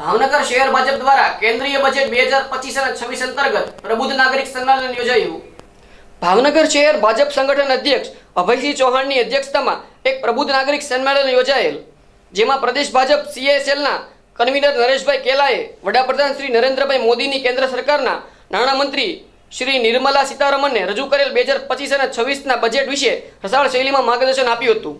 ભાવનગર શહેર ભાજપ દ્વારા કેન્દ્રીય બજેટ બે હજાર પચીસ અને છવ્વીસ અંતર્ગત પ્રબુદ્ધ નાગરિક સંમેલન યોજાયું. ભાવનગર શહેર ભાજપ સંગઠન અધ્યક્ષ અભયસિંહ ચૌહાણની અધ્યક્ષતામાં એક પ્રબુદ્ધ નાગરિક સંમેલન યોજાયેલ, જેમાં પ્રદેશ ભાજપ સીએસએલના કન્વીનર નરેશભાઈ કેલાએ, વડાપ્રધાન શ્રી નરેન્દ્રભાઈ મોદીની કેન્દ્ર સરકારના નાણામંત્રી શ્રી નિર્મલા સીતારમણને રજૂ કરેલ બે હજાર પચીસ અને છવ્વીસના બજેટ વિશે રસાળ શૈલીમાં માર્ગદર્શન આપ્યું હતું.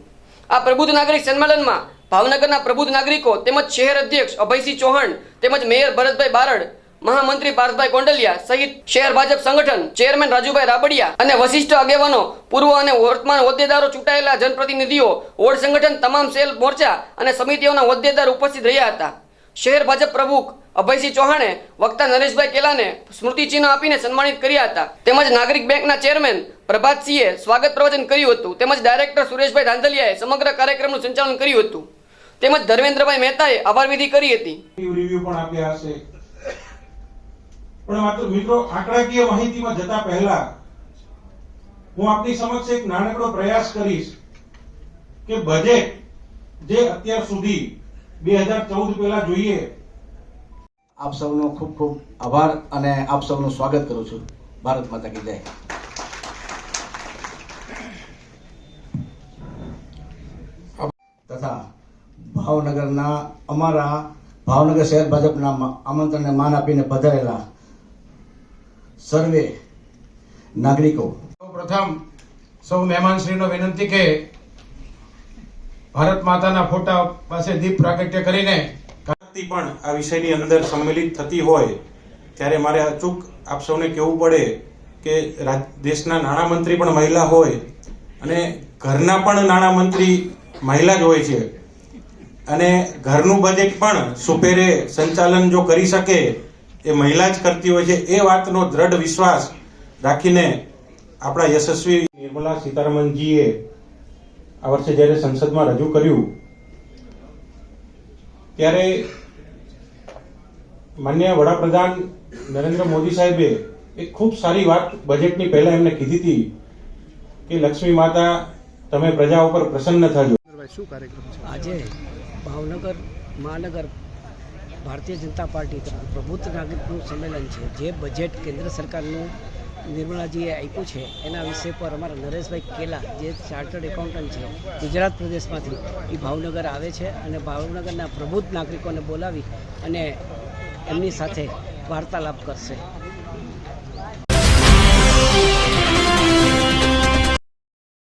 આ પ્રબુદ્ધ નાગરિક સંમેલનમાં ભાવનગરના પ્રબુદ્ધ નાગરિકો તેમજ શહેર અધ્યક્ષ અભયસિંહ ચૌહાણ તેમજ મેયર ભરતભાઈ બારડ, મહામંત્રી પાર્થભાઈ કોંડલિયા સહિત શહેર ભાજપ સંગઠન, ચેરમેન રાજુભાઈ રાબડિયા અને વશિષ્ઠ આગેવાનો, પૂર્વ અને વર્તમાન હોદ્દેદારો ચૂંટાયેલા જનપ્રતિનિધિઓ, વોર્ડ સંગઠન, તમામ સેલ મોરચા અને સમિતિઓના હોદ્દેદાર ઉપસ્થિત રહ્યા હતા. શહેર ભાજપ પ્રમુખ અભયસિંહ ચૌહાણે વક્તા નરેશભાઈ કેલાને સ્મૃતિચિહ્ન આપીને સન્માનિત કર્યા હતા. તેમજ નાગરિક બેંકના ચેરમેન પ્રભાતસિંહે સ્વાગત પ્રવચન કર્યું હતું. તેમજ ડાયરેક્ટર સુરેશભાઈ ધાંધલિયાએ સમગ્ર કાર્યક્રમનું સંચાલન કર્યું હતું. તેમજ ધર્મેન્દ્રભાઈ મહેતાએ આભાર વિધિ કરી હતી. રિવ્યુ પણ આપ્યા હશે. પણ માત્ર મિત્રો આંકડાકીય માહિતીમાં જતા પહેલા હું આપની સમક્ષ એક નાનકડો પ્રયાસ કરીશ કે બજેટ જે અત્યાર સુધી બે હજાર ચૌદ પહેલા જોઈએ. આપ સૌનો ખૂબ ખૂબ આભાર અને આપ સૌનું સ્વાગત કરું છું. ભારત માતા કી જય. ભાવનગરના અમારા ભાવનગર શહેર ભાજપના આમંત્રણને માન આપીને પધારેલા સર્વે નાગરિકો. પ્રથમ સૌ મહેમાનશ્રીનો વિનંતી કે ભારત માતાના ફોટા પાસે દીપ પ્રાગટ્ય કરીને વ્યક્તિ પણ આ વિષયની અંદર સંમેલિત થતી હોય ત્યારે મારે અચૂક આપ સૌને કહેવું પડે કે રાજ- દેશના નાણામંત્રી પણ મહિલા હોય અને ઘરના પણ નાણામંત્રી મહિલા જ હોય છે. અને ઘરનું બજેટ પણ સુપેરે સંચાલન જો કરી શકે એ મહિલા જ કરતી હોય છે, એ વાતનો દ્રઢ વિશ્વાસ રાખીને આપણા યશસ્વી નિર્મલા સીતારમણજીએ આ વર્ષે જ્યારે સંસદમાં રજૂ કર્યું, ત્યારે માન્ય વડાપ્રધાન નરેન્દ્ર મોદી સાહેબે એક ખૂબ સારી વાત બજેટની પહેલા એમને કીધી હતી કે, લક્ષ્મી માતા, તમે પ્રજા ઉપર પ્રસન્ન થજો. આજે ભાવનગર મહાનગર ભારતીય જનતા પાર્ટી તરફ પ્રબુદ્ધ નાગરિકનું સંમેલન છે. જે બજેટ કેન્દ્ર સરકારનું નિર્મલાજીએ આપ્યું છે, એના વિષય પર અમારા નરેશભાઈ કેલા, જે ચાર્ટર્ડ એકાઉન્ટન્ટ છે, ગુજરાત પ્રદેશમાંથી એ ભાવનગર આવે છે અને ભાવનગરના પ્રબુદ્ધ નાગરિકોને બોલાવી અને એમની સાથે વાર્તાલાપ કરશે.